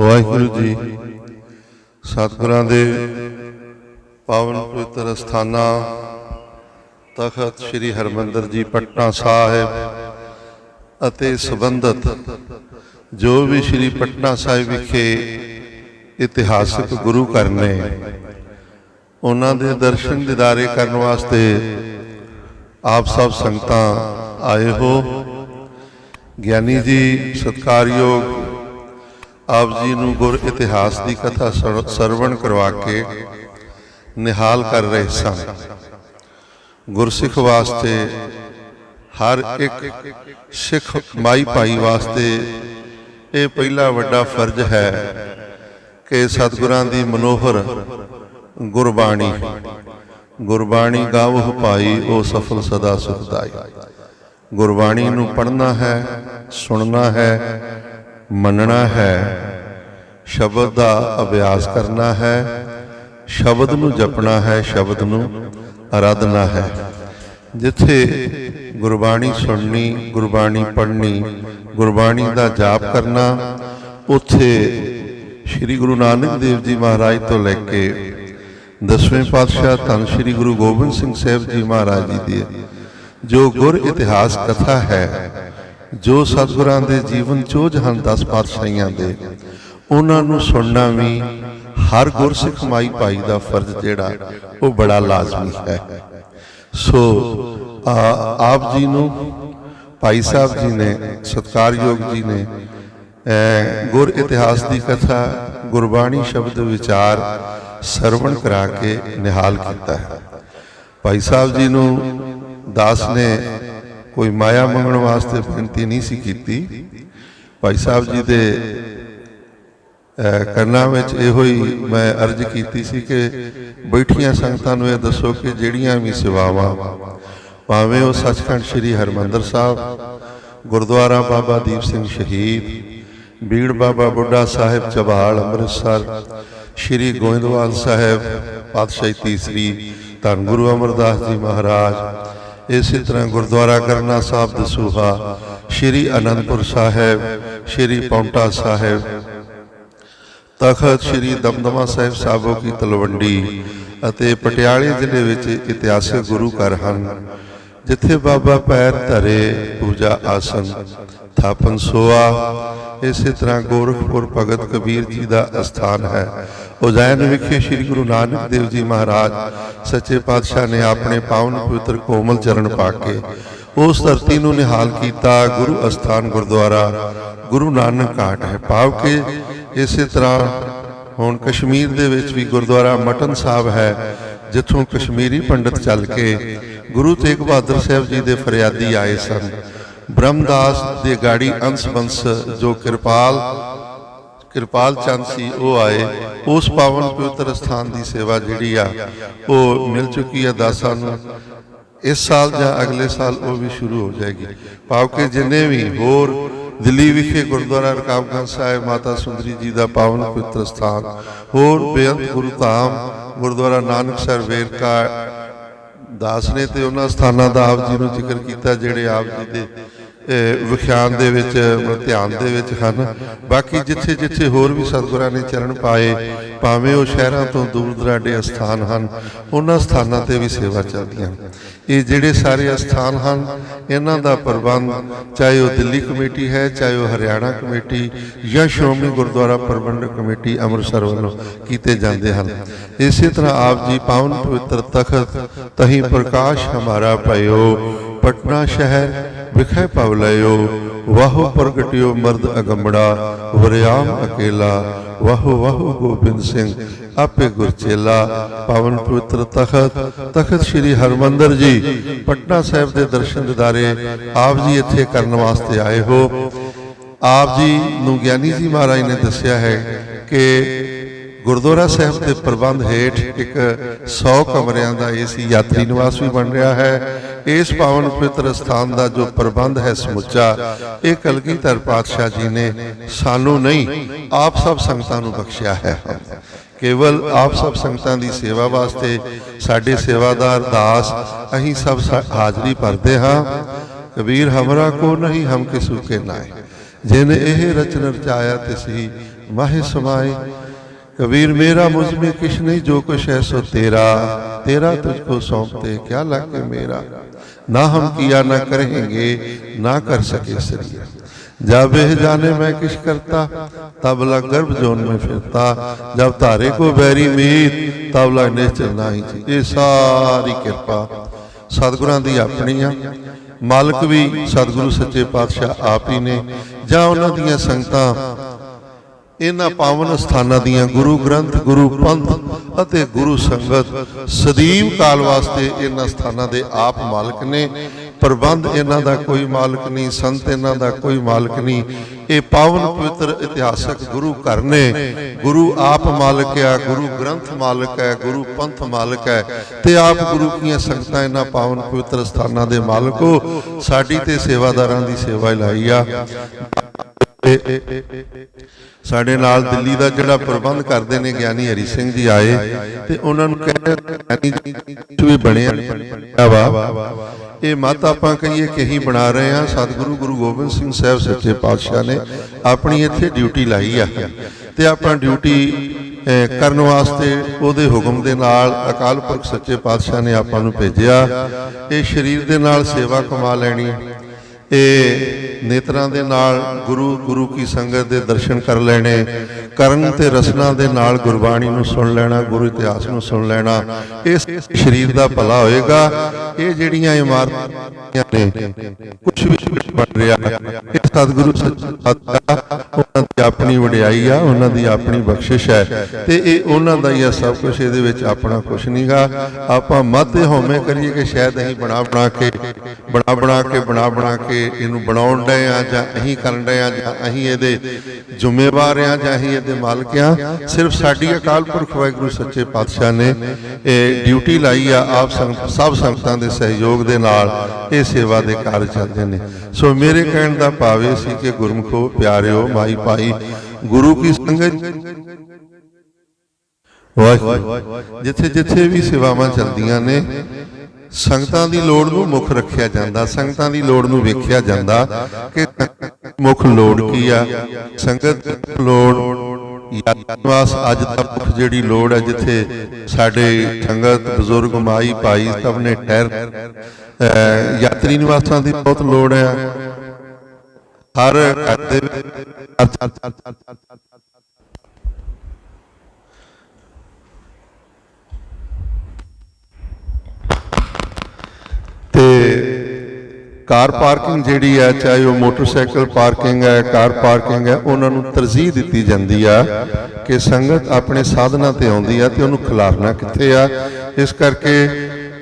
ਵਾਹਿਗੁਰੂ ਜੀ। ਸਤਿਗੁਰਾਂ ਦੇ ਪਾਵਨ ਪਵਿੱਤਰ ਸਥਾਨਾਂ ਤਖਤ ਸ੍ਰੀ ਹਰਮੰਦਰ ਜੀ ਪਟਨਾ ਸਾਹਿਬ ਅਤੇ ਸੰਬੰਧਤ ਜੋ ਵੀ ਸ੍ਰੀ ਪਟਨਾ ਸਾਹਿਬ ਵਿਖੇ ਇਤਿਹਾਸਕ ਗੁਰੂ ਘਰ ਨੇ, ਉਹਨਾਂ ਦੇ ਦਰਸ਼ਨ ਦਿਦਾਰੇ ਕਰਨ ਵਾਸਤੇ ਆਪ ਸਭ ਸੰਗਤਾਂ ਆਏ ਹੋ। ਗਿਆਨੀ ਜੀ, ਸਤਕਾਰਯੋਗ ਆਪ ਜੀ ਨੂੰ ਗੁਰ ਇਤਿਹਾਸ ਦੀ ਕਥਾ ਸਰਵਣ ਕਰਵਾ ਕੇ ਨਿਹਾਲ ਕਰ ਰਹੇ ਸਨ। ਗੁਰਸਿੱਖ ਵਾਸਤੇ ਹਰ ਇੱਕ ਸਿੱਖ ਮਾਈ ਭਾਈ ਵਾਸਤੇ ਇਹ ਪਹਿਲਾ ਵੱਡਾ ਫਰਜ਼ ਹੈ ਕਿ ਸਤਿਗੁਰਾਂ ਦੀ ਮਨੋਹਰ ਗੁਰਬਾਣੀ ਗੁਰਬਾਣੀ ਗਾਵਹੁ ਭਾਈ, ਉਹ ਸਫਲ ਸਦਾ ਸੁਖਦਾਈ। ਗੁਰਬਾਣੀ ਨੂੰ ਪੜ੍ਹਨਾ ਹੈ, ਸੁਣਨਾ ਹੈ ਮੰਨਣਾ ਹੈ। ਸ਼ਬਦ ਦਾ ਅਭਿਆਸ ਕਰਨਾ ਹੈ। ਸ਼ਬਦ ਨੂੰ ਜਪਣਾ ਹੈ। ਸ਼ਬਦ ਨੂੰ ਆਰਾਧਨਾ ਹੈ। ਜਿੱਥੇ ਗੁਰਬਾਣੀ ਸੁਣਨੀ, ਗੁਰਬਾਣੀ ਪੜ੍ਹਨੀ, ਗੁਰਬਾਣੀ ਦਾ ਜਾਪ ਕਰਨਾ, ਉੱਥੇ ਸ੍ਰੀ ਗੁਰੂ ਨਾਨਕ ਦੇਵ ਜੀ ਮਹਾਰਾਜ ਤੋਂ ਲੈ ਕੇ ਦਸਵੇਂ ਪਾਤਸ਼ਾਹ ਧੰਨ ਸ੍ਰੀ ਗੁਰੂ ਗੋਬਿੰਦ ਸਿੰਘ ਸਾਹਿਬ ਜੀ ਮਹਾਰਾਜ ਜੀ ਦੀ ਜੋ ਗੁਰ ਇਤਿਹਾਸ ਕਥਾ ਹੈ ਜੋ ਸਤਿਗੁਰਾਂ ਦੇ ਜੀਵਨ ਚੋਜ ਹਨ ਦਸ ਪਾਤਸ਼ਾਹੀਆਂ ਦੇ, ਉਹਨਾਂ ਨੂੰ ਸੁਣਨਾ ਵੀ ਹਰ ਗੁਰਸਿੱਖ ਮਾਈ ਭਾਈ ਦਾ ਫਰਜ਼ ਜਿਹੜਾ, ਉਹ ਬੜਾ ਲਾਜ਼ਮੀ ਹੈ। ਸੋ ਆਪ ਜੀ ਨੂੰ, ਭਾਈ ਸਾਹਿਬ ਜੀ ਨੇ, ਸਤਕਾਰਯੋਗ ਜੀ ਨੇ ਗੁਰ ਇਤਿਹਾਸ ਦੀ ਕਥਾ, ਗੁਰਬਾਣੀ ਸ਼ਬਦ ਵਿਚਾਰ ਸਰਵਣ ਕਰਾ ਕੇ ਨਿਹਾਲ ਕੀਤਾ ਹੈ। ਭਾਈ ਸਾਹਿਬ ਜੀ ਨੂੰ ਦਾਸ ਨੇ ਕੋਈ ਮਾਇਆ ਮੰਗਣ ਵਾਸਤੇ ਬੇਨਤੀ ਨਹੀਂ ਸੀ ਕੀਤੀ। ਭਾਈ ਸਾਹਿਬ ਜੀ ਦੇ ਅਹ, ਕਰਨਾ ਵਿੱਚ ਇਹੋ ਹੀ ਮੈਂ ਅਰਜ਼ ਕੀਤੀ ਸੀ ਕਿ ਬੈਠੀਆਂ ਸੰਗਤਾਂ ਨੂੰ ਇਹ ਦੱਸੋ ਕਿ ਜਿਹੜੀਆਂ ਵੀ ਸੇਵਾਵਾਂ ਭਾਵੇਂ ਉਹ ਸੱਚਖੰਡ ਸ੍ਰੀ ਹਰਮੰਦਰ ਸਾਹਿਬ ਗੁਰਦੁਆਰਾ ਬਾਬਾ ਦੀਪ ਸਿੰਘ ਸ਼ਹੀਦ ਬੀੜ ਬਾਬਾ ਬੁੱਢਾ ਸਾਹਿਬ ਚਬਾਲ ਅੰਮ੍ਰਿਤਸਰ ਸ੍ਰੀ ਗੋਇੰਦਵਾਲ ਸਾਹਿਬ ਪਾਤਸ਼ਾਹੀ ਤੀਸਰੀ ਧੰਨ ਗੁਰੂ ਅਮਰਦਾਸ ਜੀ ਮਹਾਰਾਜ ਇਸੇ ਤਰ੍ਹਾਂ ਗੁਰਦੁਆਰਾ ਕਰਨਾ ਸਾਹਿਬ ਦਸੂਹਾ ਸ੍ਰੀ ਅਨੰਦਪੁਰ ਸਾਹਿਬ, ਸ੍ਰੀ ਪੌਂਟਾ ਸਾਹਿਬ, ਤਖਤ ਸ੍ਰੀ ਦਮਦਮਾ ਸਾਹਿਬ ਸਾਬੋ ਕੀ ਤਲਵੰਡੀ ਅਤੇ ਪਟਿਆਲੇ ਜ਼ਿਲ੍ਹੇ ਵਿੱਚ ਇਤਿਹਾਸਕ ਗੁਰੂ ਘਰ ਹਨ। ਜਿੱਥੇ ਬਾਬਾ ਪੈਰ ਧਰੇ, ਪੂਜਾ ਆਸਨ ਥਾਪਨ ਸੋਆ। ਇਸੇ ਤਰ੍ਹਾਂ ਗੋਰਖਪੁਰ ਭਗਤ ਕਬੀਰ ਜੀ ਦਾ ਅਸਥਾਨ ਹੈ। ਉਜੈਨ ਵਿਖੇ ਸ੍ਰੀ ਗੁਰੂ ਨਾਨਕ ਦੇਵ ਜੀ ਮਹਾਰਾਜ ਸੱਚੇ ਪਾਤਸ਼ਾਹ ਨੇ ਆਪਣੇ ਪਾਵਨ ਪਵਿੱਤਰ ਕੋਮਲ ਚਰਨ ਪਾ ਕੇ ਉਸ ਧਰਤੀ ਨੂੰ ਨਿਹਾਲ ਕੀਤਾ, ਗੁਰੂ ਅਸਥਾਨ ਗੁਰਦੁਆਰਾ, ਗੁਰੂ ਨਾਨਕ ਘਾਟ ਹੈ। ਪਾਵ ਕੇ ਇਸੇ ਤਰ੍ਹਾਂ ਹੁਣ ਕਸ਼ਮੀਰ ਦੇ ਵਿੱਚ ਵੀ ਗੁਰਦੁਆਰਾ ਮਟਨ ਸਾਹਿਬ ਹੈ। ਜਿੱਥੋਂ ਕਸ਼ਮੀਰੀ ਪੰਡਤ ਚੱਲ ਕੇ ਗੁਰੂ ਤੇਗ ਬਹਾਦਰ ਸਾਹਿਬ ਜੀ ਦੇ ਫਰਿਆਦੀ ਆਏ ਸਨ। ਬ੍ਰਹਮਦਾਸ ਦੇ ਗਾੜੀ ਅੰਸ਼ ਬੰਸ ਜੋ ਕਿਰਪਾਲ ਕਿਰਪਾਲ ਚੰਦ ਸੀ, ਉਹ ਆਏ। ਉਸ ਪਾਵਨ ਪਵਿੱਤਰ ਸਥਾਨ ਦੀ ਸੇਵਾ ਜਿਹੜੀ ਆ, ਉਹ ਮਿਲ ਚੁੱਕੀ ਆ ਦਾਸਾਂ ਨੂੰ। ਇਸ ਸਾਲ ਜਾਂ ਅਗਲੇ ਸਾਲ ਉਹ ਵੀ ਸ਼ੁਰੂ ਹੋ ਜਾਏਗੀ। ਭਾਵ ਕਿ ਜਿੰਨੇ ਵੀ ਹੋਰ ਦਿੱਲੀ ਵਿਖੇ ਗੁਰਦੁਆਰਾ ਰਕਾਬਗੰਜ ਸਾਹਿਬ ਮਾਤਾ ਸੁੰਦਰੀ ਜੀ ਦਾ ਪਾਵਨ ਪਵਿੱਤਰ ਸਥਾਨ। ਹੋਰ ਬੇਅੰਤ ਗੁਰੂ ਧਾਮ, ਗੁਰਦੁਆਰਾ ਨਾਨਕ ਸਰ ਵੇਰਕਾ ਦਾਸ ਨੇ ਤੇ ਉਹਨਾਂ ਸਥਾਨਾਂ ਦਾ ਆਪ ਜੀ ਨੂੰ ਜ਼ਿਕਰ ਕੀਤਾ, ਜਿਹੜੇ ਆਪ ਜੀ ਦੇ ਵਿਖਿਆਨ ਦੇ ਵਿੱਚ ਧਿਆਨ ਦੇ ਵਿੱਚ ਹਨ ਬਾਕੀ ਜਿੱਥੇ ਜਿੱਥੇ ਹੋਰ ਵੀ ਸਤਿਗੁਰਾਂ ਨੇ ਚਰਨ ਪਾਏ, ਭਾਵੇਂ ਉਹ ਸ਼ਹਿਰਾਂ ਤੋਂ ਦੂਰ ਦਰਾਡੇ ਅਸਥਾਨ ਹਨ, ਉਹਨਾਂ ਸਥਾਨਾਂ ਤੇ ਵੀ ਸੇਵਾ ਚੱਲਦੀਆਂ ਹਨ। ਇਹ ਜਿਹੜੇ ਸਾਰੇ ਅਸਥਾਨ ਹਨ, ਇਹਨਾਂ ਦਾ ਪ੍ਰਬੰਧ, ਚਾਹੇ ਉਹ ਦਿੱਲੀ ਕਮੇਟੀ ਹੈ, ਚਾਹੇ ਉਹ ਹਰਿਆਣਾ ਕਮੇਟੀ ਜਾਂ ਸ਼੍ਰੋਮਣੀ ਗੁਰਦੁਆਰਾ ਪ੍ਰਬੰਧਕ ਕਮੇਟੀ ਅੰਮ੍ਰਿਤਸਰ ਵੱਲੋਂ ਕੀਤੇ ਜਾਂਦੇ ਹਨ ਇਸੇ ਤਰ੍ਹਾਂ ਆਪ ਜੀ ਪਾਵਨ ਪਵਿੱਤਰ ਤਖਤ, ਤਹੀਂ ਪ੍ਰਕਾਸ਼ ਹਮਾਰਾ ਭਇਓ ਪਟਨਾ ਸ਼ਹਿਰ ਵਿਖੇ ਪਵਲਿਓ ਵਾਹੋ ਪ੍ਰਗਟਿਓ ਮਰਦ ਅਗੰਬੜਾ ਵਰਿਆਮ ਅਕੇਲਾ, ਵਾਹੋ ਵਾਹੋ ਗੋਬਿੰਦ ਸਿੰਘ, ਆਪੇ ਗੁਰਚੇਲਾ ਪਾਵਨ ਪਵਿੱਤਰ ਤਖਤ ਤਖਤ ਸ੍ਰੀ ਹਰਮੰਦਰ ਜੀ, ਪਟਨਾ ਸਾਹਿਬ ਦੇ ਦਰਸ਼ਨ ਦਿਦਾਰੇ, ਆਪ ਜੀ ਇੱਥੇ ਕਰਨ ਵਾਸਤੇ ਆਏ ਹੋ। ਆਪ ਜੀ ਨੂੰ ਗਿਆਨੀ ਜੀ ਮਹਾਰਾਜ ਨੇ ਦੱਸਿਆ ਹੈ ਕਿ ਗੁਰਦੁਆਰਾ ਸਾਹਿਬ ਦੇ ਪ੍ਰਬੰਧ ਹੇਠ ਇੱਕ 100 ਕਮਰਿਆਂ ਦਾ ਏਸੀ ਯਾਤਰੀ ਨਿਵਾਸ ਵੀ ਬਣ ਰਿਹਾ ਹੈ। ਇਸ ਪਾਵਨ ਪਵਿੱਤਰ ਸਥਾਨ ਦਾ ਜੋ ਪ੍ਰਬੰਧ ਹੈ ਸਮੁੱਚਾ, ਇਹ ਕਲਗੀਧਰ ਪਾਤਸ਼ਾਹ ਜੀ ਨੇ ਸਾਨੂੰ ਨਹੀਂ, ਆਪ ਸਭ ਸੰਗਤਾਂ ਨੂੰ ਬਖਸ਼ਿਆ ਹੈ। ਕੇਵਲ ਆਪ ਸਭ ਸੰਗਤਾਂ ਦੀ ਸੇਵਾ ਵਾਸਤੇ ਸਾਡੇ ਸੇਵਾਦਾਰ ਦਾਸ ਅਸੀਂ ਸਭ ਹਾਜ਼ਰੀ ਭਰਦੇ ਹਾਂ। ਕਬੀਰ ਹਮਰਾ ਕੋ ਨਹੀਂ ਹਮ ਕਿਸੂ ਕੇ ਨਾਏ। ਜਿਨ ਇਹ ਰਚਨ ਰਚਾਇਆ ਤਿਸੀ ਮਾਹਿ ਸਮਾਏ। कबीर मेरा मुझ में किछ नहीं जो कुछ है सो तेरा तेरा तुझको सौंपते क्या लगे मेरा ना हम किया ना करेंगे ना कर सके सरिया जब यह जाने मैं किस करता तब लग गर्भ जोन में फिरता जब तारे को बैरी मीत तब लग निश्चल नहीं थी ये सारी कृपा ਸਤਿਗੁਰਾਂ ਦੀ ਆਪਣੀ ਆ ਮਾਲਕ ਵੀ ਸਤਿਗੁਰੂ ਸੱਚੇ ਪਾਤਸ਼ਾਹ ਆਪ ਹੀ ਨੇ ਜਾਂ ਉਹਨਾਂ ਦੀਆਂ ਸੰਗਤਾਂ ਇਹਨਾਂ ਪਾਵਨ ਸਥਾਨਾਂ ਦੀਆਂ ਗੁਰੂ ਗ੍ਰੰਥ, ਗੁਰੂ ਪੰਥ ਅਤੇ ਗੁਰੂ ਸੰਗਤ ਸਦੀਵ ਕਾਲ ਵਾਸਤੇ ਇਹਨਾਂ ਸਥਾਨਾਂ ਦੇ ਆਪ ਮਾਲਕ ਨੇ। ਪ੍ਰਬੰਧ ਇਹਨਾਂ ਦਾ ਕੋਈ ਮਾਲਕ ਨਹੀਂ, ਸੰਤ ਇਹਨਾਂ ਦਾ ਕੋਈ ਮਾਲਕ ਨਹੀਂ। ਇਹ ਪਾਵਨ ਪਵਿੱਤਰ ਇਤਿਹਾਸਕ ਗੁਰੂ ਘਰ ਨੇ। ਗੁਰੂ ਆਪ ਮਾਲਕ ਆ, ਗੁਰੂ ਗ੍ਰੰਥ ਮਾਲਕ ਹੈ ਗੁਰੂ ਪੰਥ ਮਾਲਕ ਹੈ ਤੇ ਆਪ ਗੁਰੂ ਕੀਆਂ ਸੰਗਤਾਂ ਇਹਨਾਂ ਪਾਵਨ ਪਵਿੱਤਰ ਸਥਾਨਾਂ ਦੇ ਮਾਲਕ ਹੋ। ਸਾਡੀ ਤੇ ਸੇਵਾਦਾਰਾਂ ਦੀ ਸੇਵਾ ਲਾਈ ਆ। ਤੇ ਸਾਡੇ ਨਾਲ ਦਿੱਲੀ ਦਾ ਜਿਹੜਾ ਪ੍ਰਬੰਧ ਕਰਦੇ ਨੇ ਗਿਆਨੀ ਹਰੀ ਸਿੰਘ ਜੀ ਆਏ ਤੇ ਉਹਨਾਂ ਨੂੰ ਕਹਿੰਦੇ ਗਿਆਨੀ ਵੀ ਬਣਿਆ ਵਾ। ਇਹ ਮਤ ਆਪਾਂ ਕਹੀਏ ਕਿ ਹੀ ਬਣਾ ਰਹੇ ਆ ਸਤਿਗੁਰੂ ਗੁਰੂ ਗੋਬਿੰਦ ਸਿੰਘ ਸਾਹਿਬ ਸੱਚੇ ਪਾਤਸ਼ਾਹ ਨੇ ਆਪਣੀ ਇੱਥੇ ਡਿਊਟੀ ਲਾਈ ਆ ਤੇ ਆਪਾਂ ਡਿਊਟੀ ਕਰਨ ਵਾਸਤੇ ਉਹਦੇ ਹੁਕਮ ਦੇ ਨਾਲ ਅਕਾਲ ਪੁਰਖ ਸੱਚੇ ਪਾਤਸ਼ਾਹ ਨੇ ਆਪਾਂ ਨੂੰ ਭੇਜਿਆ। ਇਹ ਸਰੀਰ ਦੇ ਨਾਲ ਸੇਵਾ ਕਮਾ ਲੈਣੀ ਇਹ ਨੇਤਰਾਂ ਦੇ ਨਾਲ ਗੁਰੂ ਗੁਰੂ ਕੀ ਸੰਗਤ ਦੇ ਦਰਸ਼ਨ ਕਰ ਲੈਣੇ, ਕਰਨ ਤੇ ਰਸਨਾ ਦੇ ਨਾਲ ਗੁਰਬਾਣੀ ਨੂੰ ਸੁਣ ਲੈਣਾ, ਗੁਰੂ ਇਤਿਹਾਸ ਨੂੰ ਸੁਣ ਲੈਣਾ, ਇਸ ਸਰੀਰ ਦਾ ਭਲਾ ਹੋਏਗਾ। ਇਹ ਜਿਹੜੀਆਂ ਇਮਾਰਤਾਂ ਨੇ ਕੁਝ ਵੀ ਬਣ ਰਿਹਾ ਇਹ ਸਤਿਗੁਰੂ ਸੱਚਾ ਆਪਣੀ ਵਡਿਆਈ ਆ, ਉਹਨਾਂ ਦੀ ਆਪਣੀ ਬਖਸ਼ਿਸ਼ ਹੈ। ਤੇ ਇਹ ਉਹਨਾਂ ਦਾ ਹੀ ਆ, ਸਭ ਕੁਝ ਇਹਦੇ ਵਿੱਚ ਆਪਣਾ ਕੁਝ ਨਹੀਂਗਾ ਆਪਾਂ ਮਤ ਹੋਵੇਂ ਕਰੀਏ ਕਿ ਸ਼ਾਇਦ ਅਸੀਂ ਬਣਾ ਬਣਾ ਕੇ, ਬਣਾ ਬਣਾ ਕੇ, ਬਣਾ ਬਣਾ ਕੇ ਇਹਨੂੰ ਬਣਾਉਣ ਡਏ ਆ ਜਾਂ ਅਸੀਂ ਕਰਨ ਡਏ ਆ ਜਾਂ ਅਸੀਂ ਇਹਦੇ ਜ਼ਿੰਮੇਵਾਰ ਆ ਜਾਂ ਅਸੀਂ ਇਹਦੇ ਮਾਲਕ ਆ। ਸਿਰਫ ਸਾਡੀ ਅਕਾਲ ਪੁਰਖ ਵਾਹਿਗੁਰੂ ਸੱਚੇ ਪਾਤਸ਼ਾਹ ਨੇ ਇਹ ਡਿਊਟੀ ਲਾਈ ਆ, ਆਪ ਸਭ ਸੰਗਤਾਂ ਦੇ ਸਹਿਯੋਗ ਦੇ ਨਾਲ ਇਹ ਸੇਵਾ ਦੇ ਕਾਰਜ ਚੱਲਦੇ ਨੇ। ਸੋ ਮੇਰੇ ਕਹਿਣ ਦਾ ਭਾਵ ਇਹ ਸੀ ਕਿ ਗੁਰਮਖੋ ਪਿਆਰਿਓ, ਮਾਈ ਭਾਈ ਗੁਰੂ ਕੀ ਸੰਗਤ ਵਾਹਿਗੁਰੂ। ਜਿੱਥੇ ਜਿੱਥੇ ਵੀ ਸੇਵਾਵਾਂ ਚੱਲਦੀਆਂ ਨੇ, ਸੰਗਤਾਂ ਦੀ ਲੋੜ ਨੂੰ ਮੁੱਖ ਰੱਖਿਆ ਜਾਂਦਾ, ਸੰਗਤਾਂ ਦੀ ਲੋੜ ਨੂੰ ਵੇਖਿਆ ਜਾਂਦਾ ਕਿ ਮੁੱਖ ਲੋੜ ਕੀ ਆ। ਸੰਗਤ ਲੋੜ ਯਾਤਵਾਸ ਅੱਜ ਤੱਕ ਜਿਹੜੀ ਲੋੜ ਹੈ ਜਿੱਥੇ ਸਾਡੇ ਸੰਗਤ, ਬਜ਼ੁਰਗ, ਮਾਈ, ਭਾਈ ਸਭ ਨੇ ਠਹਿਰ ਯਾਤਰੀ ਨਿਵਾਸਾਂ ਦੀ ਬਹੁਤ ਲੋੜ ਹੈ ਹਰ ਘਰ ਦੇ ਤੇ ਕਾਰ ਪਾਰਕਿੰਗ ਜਿਹੜੀ ਹੈ, ਚਾਹੇ ਉਹ ਮੋਟਰਸਾਈਕਲ ਪਾਰਕਿੰਗ ਹੈ, ਕਾਰ ਪਾਰਕਿੰਗ ਹੈ, ਉਹਨਾਂ ਨੂੰ ਤਰਜੀਹ ਦਿੱਤੀ ਜਾਂਦੀ ਆ ਕਿ ਸੰਗਤ ਆਪਣੇ ਸਾਧਨਾਂ ਤੇ ਆਉਂਦੀ ਆ ਤੇ ਉਹਨੂੰ ਖਿਲਾਰਨਾ ਕਿੱਥੇ ਆ। ਇਸ ਕਰਕੇ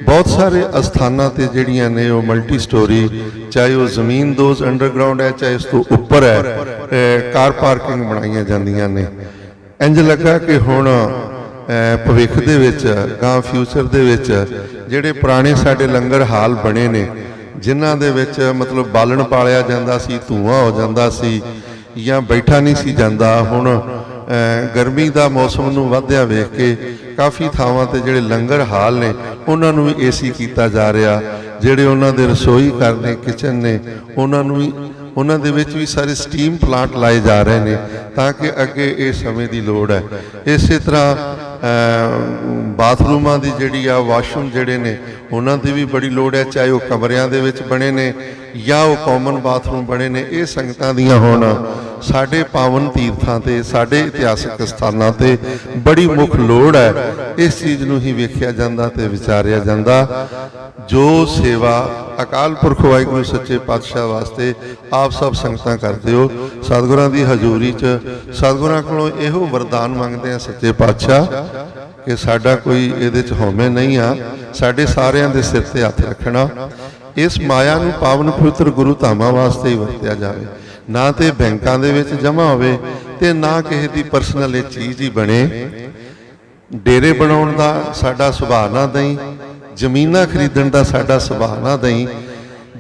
ਬਹੁਤ ਸਾਰੇ ਅਸਥਾਨਾਂ ਤੇ ਜਿਹੜੀਆਂ ਨੇ ਉਹ ਮਲਟੀ ਸਟੋਰੀ ਚਾਹੇ ਉਹ ਜ਼ਮੀਨ ਦੋਜ਼ ਅੰਡਰਗਰਾਉਂਡ ਹੈ, ਚਾਹੇ ਉਸ ਤੋਂ ਉੱਪਰ ਹੈ ਕਾਰ ਪਾਰਕਿੰਗ ਬਣਾਈਆਂ ਜਾਂਦੀਆਂ ਨੇ। ਇੰਜ ਲੱਗਾ ਕਿ ਹੁਣ ਭਵਿੱਖ ਦੇ ਵਿੱਚ ਗਾਂ ਫਿਊਚਰ ਦੇ ਵਿੱਚ, ਜਿਹੜੇ ਪੁਰਾਣੇ ਸਾਡੇ ਲੰਗਰ ਹਾਲ ਬਣੇ ਨੇ, ਜਿਨ੍ਹਾਂ ਦੇ ਵਿੱਚ ਮਤਲਬ ਬਾਲਣ ਪਾਲਿਆ ਜਾਂਦਾ ਸੀ, ਧੂਆਂ ਹੋ ਜਾਂਦਾ ਸੀ, ਜਾਂ ਬੈਠਾ ਨਹੀਂ ਸੀ ਜਾਂਦਾ, ਹੁਣ ਗਰਮੀ ਦਾ ਮੌਸਮ ਨੂੰ ਵਧਿਆ ਵੇਖ ਕੇ ਕਾਫੀ ਥਾਵਾਂ ਤੇ ਜਿਹੜੇ ਲੰਗਰ ਹਾਲ ਨੇ, ਉਹਨਾਂ ਨੂੰ ਵੀ ਏਸੀ ਕੀਤਾ ਜਾ ਰਿਹਾ। ਜਿਹੜੇ ਉਹਨਾਂ ਦੇ ਰਸੋਈ ਘਰ ਨੇ, ਕਿਚਨ ਨੇ, ਉਹਨਾਂ ਨੂੰ ਵੀ, ਉਹਨਾਂ ਦੇ ਵਿੱਚ ਵੀ ਸਾਰੇ ਸਟੀਮ ਪਲਾਂਟ ਲਾਏ ਜਾ ਰਹੇ ਨੇ ਤਾਂ ਕਿ ਅੱਗੇ ਇਹ ਸਮੇਂ ਦੀ ਲੋੜ ਹੈ। ਇਸੇ ਤਰ੍ਹਾਂ ਬਾਥਰੂਮਾਂ ਦੀ ਜਿਹੜੀ ਆ, ਵਾਸ਼ਰੂਮ ਜਿਹੜੇ ਨੇ, ਉਹਨਾਂ ਦੀ ਵੀ ਬੜੀ ਲੋੜ ਹੈ, ਚਾਹੇ ਉਹ ਕਮਰਿਆਂ ਦੇ ਵਿੱਚ ਬਣੇ ਨੇ ਜਾਂ ਉਹ ਕਾਮਨ ਬਾਥਰੂਮ ਬਣੇ ਨੇ, ਇਹ ਸੰਗਤਾਂ ਦੀਆਂ ਹੋਣ। ਸਾਡੇ ਪਾਵਨ ਤੀਰਥਾਂ ਤੇ, ਸਾਡੇ ਇਤਿਹਾਸਕ ਸਥਾਨਾਂ ਤੇ ਬੜੀ ਮੁੱਖ ਲੋੜ ਹੈ। ਇਸ ਚੀਜ਼ ਨੂੰ ਹੀ ਵੇਖਿਆ ਜਾਂਦਾ ਤੇ ਵਿਚਾਰਿਆ ਜਾਂਦਾ। ਜੋ ਸੇਵਾ ਅਕਾਲ ਪੁਰਖ ਵਾਹਿਗੁਰੂ ਸੱਚੇ ਪਾਤਸ਼ਾਹ ਵਾਸਤੇ ਆਪ ਸਭ ਸੰਗਤਾਂ ਕਰਦੇ ਹੋ, ਸਤਿਗੁਰਾਂ ਦੀ ਹਜ਼ੂਰੀ 'ਚ ਸਤਿਗੁਰਾਂ ਕੋਲੋਂ ਇਹੋ ਵਰਦਾਨ ਮੰਗਦੇ ਆ ਸੱਚੇ ਪਾਤਸ਼ਾਹ ਕਿ ਸਾਡਾ ਕੋਈ ਇਹਦੇ 'ਚ ਹਉਮੈ ਨਹੀਂ ਆ। ਸਾਡੇ ਸਾਰਿਆਂ ਦੇ ਸਿਰ ਤੇ ਹੱਥ ਰੱਖਣਾ। ਇਸ ਮਾਇਆ ਨੂੰ ਪਾਵਨ ਪਵਿੱਤਰ ਗੁਰੂ ਧਾਮਾਂ ਵਾਸਤੇ ਹੀ ਵਰਤਿਆ ਜਾਵੇ। ਨਾ ਤੇ ਬੈਂਕਾਂ ਦੇ ਵਿੱਚ ਜਮ੍ਹਾਂ ਹੋਵੇ ਤੇ ਨਾ ਕਿਸੇ ਦੀ ਪਰਸਨਲ ਇਹ ਚੀਜ਼ ਹੀ ਬਣੇ। ਡੇਰੇ ਬਣਾਉਣ ਦਾ ਸਾਡਾ ਸੁਭਾਅ ਨਾ ਦਈ, ਜ਼ਮੀਨਾਂ ਖਰੀਦਣ ਦਾ ਸਾਡਾ ਸੁਭਾਅ ਨਾ ਦਈ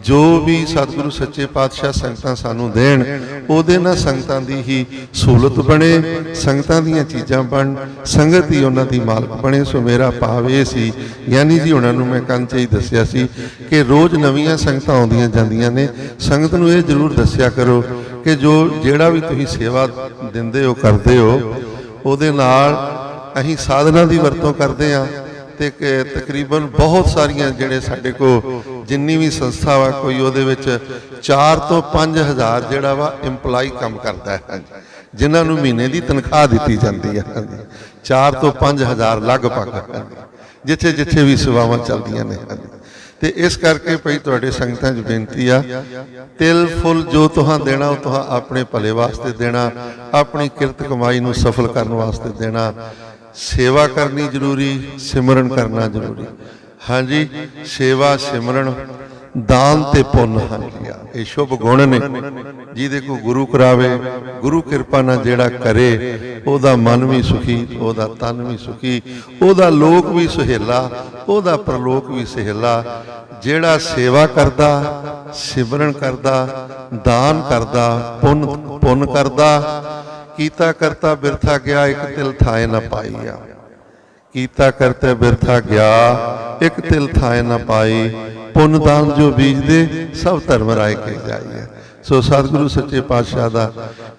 ਜੋ ਵੀ ਸਤਿਗੁਰੂ ਸੱਚੇ ਪਾਤਸ਼ਾਹ ਸੰਗਤਾਂ ਸਾਨੂੰ ਦੇਣ, ਉਹਦੇ ਨਾਲ ਸੰਗਤਾਂ ਦੀ ਹੀ ਸਹੂਲਤ ਬਣੇ, ਸੰਗਤਾਂ ਦੀਆਂ ਚੀਜ਼ਾਂ ਬਣ, ਸੰਗਤ ਹੀ ਉਹਨਾਂ ਦੀ ਮਾਲਕ ਬਣੇ। ਸੋ ਮੇਰਾ ਭਾਵ ਇਹ ਸੀ, ਗਿਆਨੀ ਜੀ ਉਹਨਾਂ ਨੂੰ ਮੈਂ ਕੰਨ ਹੀ ਦੱਸਿਆ ਸੀ ਕਿ ਰੋਜ਼ ਨਵੀਆਂ ਸੰਗਤਾਂ ਆਉਂਦੀਆਂ ਜਾਂਦੀਆਂ ਨੇ। ਸੰਗਤ ਨੂੰ ਇਹ ਜ਼ਰੂਰ ਦੱਸਿਆ ਕਰੋ ਕਿ ਜੋ ਜਿਹੜਾ ਵੀ ਤੁਸੀਂ ਸੇਵਾ ਦਿੰਦੇ ਹੋ, ਕਰਦੇ ਹੋ, ਉਹਦੇ ਨਾਲ ਅਸੀਂ ਸਾਧਨਾ ਦੀ ਵਰਤੋਂ ਕਰਦੇ ਆ ਤੇ ਕਿ ਤਕਰੀਬਨ ਬਹੁਤ ਸਾਰੀਆਂ ਜਿਹੜੇ ਸਾਡੇ ਕੋ ਜਿੰਨੀ ਵੀ ਸੰਸਥਾ ਵਾ, ਕੋਈ ਉਹਦੇ ਵਿੱਚ 4 ਤੋਂ 5000 ਜਿਹੜਾ ਵਾ EMPLOYE ਕੰਮ ਕਰਦਾ ਹੈ। ਹਾਂਜੀ। ਜਿਨ੍ਹਾਂ ਨੂੰ ਮਹੀਨੇ ਦੀ ਤਨਖਾਹ ਦਿੱਤੀ ਜਾਂਦੀ ਹੈ। ਹਾਂਜੀ। 4 ਤੋਂ 5000 ਲਗਭਗ। ਹਾਂਜੀ। ਜਿੱਥੇ ਜਿੱਥੇ ਵੀ ਸੇਵਾਵਾਂ ਚੱਲਦੀਆਂ ਨੇ। ਹਾਂਜੀ। ਤੇ ਇਸ ਕਰਕੇ ਭਈ ਤੁਹਾਡੇ ਸੰਗਤਾਂ 'ਚ ਬੇਨਤੀ ਆ, ਤਿਲ, ਫੁੱਲ ਜੋ ਤੁਹਾਂ ਦੇਣਾ, ਉਹ ਤੁਹਾਂ ਆਪਣੇ ਭਲੇ ਵਾਸਤੇ ਦੇਣਾ, ਆਪਣੀ ਕਿਰਤ ਕਮਾਈ ਨੂੰ ਸਫਲ ਕਰਨ ਵਾਸਤੇ ਦੇਣਾ ਸੇਵਾ ਕਰਨੀ ਜ਼ਰੂਰੀ, ਸਿਮਰਨ ਕਰਨਾ ਜ਼ਰੂਰੀ। ਹਾਂਜੀ, ਸੇਵਾ, ਸਿਮਰਨ, ਦਾਨ ਤੇ ਪੁੰਨ ਹਾਂਜੀ ਇਹ ਸ਼ੁਭ ਗੁਣ ਨੇ। ਜਿਹਦੇ ਕੋ ਗੁਰੂ ਕਰਾਵੇ, ਗੁਰੂ ਕਿਰਪਾ ਨਾਲ ਜਿਹੜਾ ਕਰੇ, ਉਹਦਾ ਮਨ ਵੀ ਸੁਖੀ, ਉਹਦਾ ਤਨ ਵੀ ਸੁਖੀ, ਉਹਦਾ ਲੋਕ ਵੀ ਸੁਹੇਲਾ, ਉਹਦਾ ਪ੍ਰਲੋਕ ਵੀ ਸੁਹੇਲਾ। ਜਿਹੜਾ ਸੇਵਾ ਕਰਦਾ, ਸਿਮਰਨ ਕਰਦਾ, ਦਾਨ ਕਰਦਾ, ਪੁੰਨ ਪੁੰਨ ਕਰਦਾ ਕੀਤਾ ਕਰਤਾ ਬਿਰਥਾ ਗਿਆ, ਇੱਕ ਤਿਲ ਥਾਏ ਨਾ ਪਾਈਆ। ਕੀਤਾ ਕਰਤੇ ਬਿਰਥਾ ਗਿਆ, ਇੱਕ ਤਿਲ ਥਾਏ ਨਾ ਪਾਈ। ਪੁੰਨ ਦਾਨ ਜੋ ਬੀਜਦੇ, ਸਭ ਧਰਮ ਰਾਏ ਕੇ ਜਾਈਏ। ਸੋ ਸਤਿਗੁਰੂ ਸੱਚੇ ਪਾਤਸ਼ਾਹ ਦਾ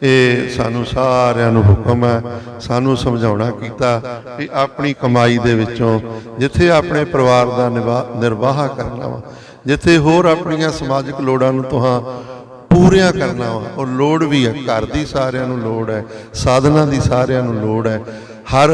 ਇਹ ਸਾਨੂੰ ਸਾਰਿਆਂ ਨੂੰ ਹੁਕਮ ਹੈ, ਸਾਨੂੰ ਸਮਝਾਉਣਾ ਕੀਤਾ ਕਿ ਆਪਣੀ ਕਮਾਈ ਦੇ ਵਿੱਚੋਂ ਜਿੱਥੇ ਆਪਣੇ ਪਰਿਵਾਰ ਦਾ ਨਿਵਾ- ਨਿਰਵਾਹ ਕਰਨਾ ਵਾ, ਜਿੱਥੇ ਹੋਰ ਆਪਣੀਆਂ ਸਮਾਜਿਕ ਲੋੜਾਂ ਨੂੰ ਤੁਹਾਂ ਪੂਰੀਆਂ ਕਰਨਾ ਵਾ। ਉਹ ਲੋੜ ਵੀ ਹੈ। ਘਰ ਦੀ ਸਾਰਿਆਂ ਨੂੰ ਲੋੜ ਹੈ। ਸਾਧਨਾ ਦੀ ਸਾਰਿਆਂ ਨੂੰ ਲੋੜ ਹੈ। ਹਰ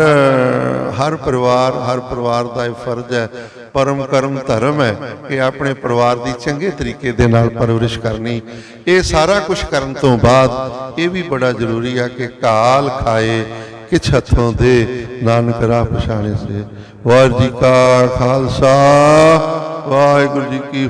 ਹਰ ਪਰਿਵਾਰ ਹਰ ਪਰਿਵਾਰ ਦਾ ਇਹ ਫਰਜ਼ ਹੈ। ਪਰਮ ਕਰਮ ਧਰਮ ਹੈ ਕਿ ਆਪਣੇ ਪਰਿਵਾਰ ਦੀ ਚੰਗੇ ਤਰੀਕੇ ਦੇ ਨਾਲ ਪਰਵਰਿਸ਼ ਕਰਨੀ। ਇਹ ਸਾਰਾ ਕੁਝ ਕਰਨ ਤੋਂ ਬਾਅਦ ਇਹ ਵੀ ਬੜਾ ਜ਼ਰੂਰੀ ਆ ਕਿ ਕਾਲ ਖਾਏ, ਕਿਛ ਹੱਥੋਂ ਦੇ। ਨਾਨਕ ਰਾਹ ਪਛਾਣੇ ਸੇ। ਵਾਹਿਗੁਰੂ ਜੀ ਕਾ ਖਾਲਸਾ। ਵਾਹਿਗੁਰੂ ਜੀ ਕੀ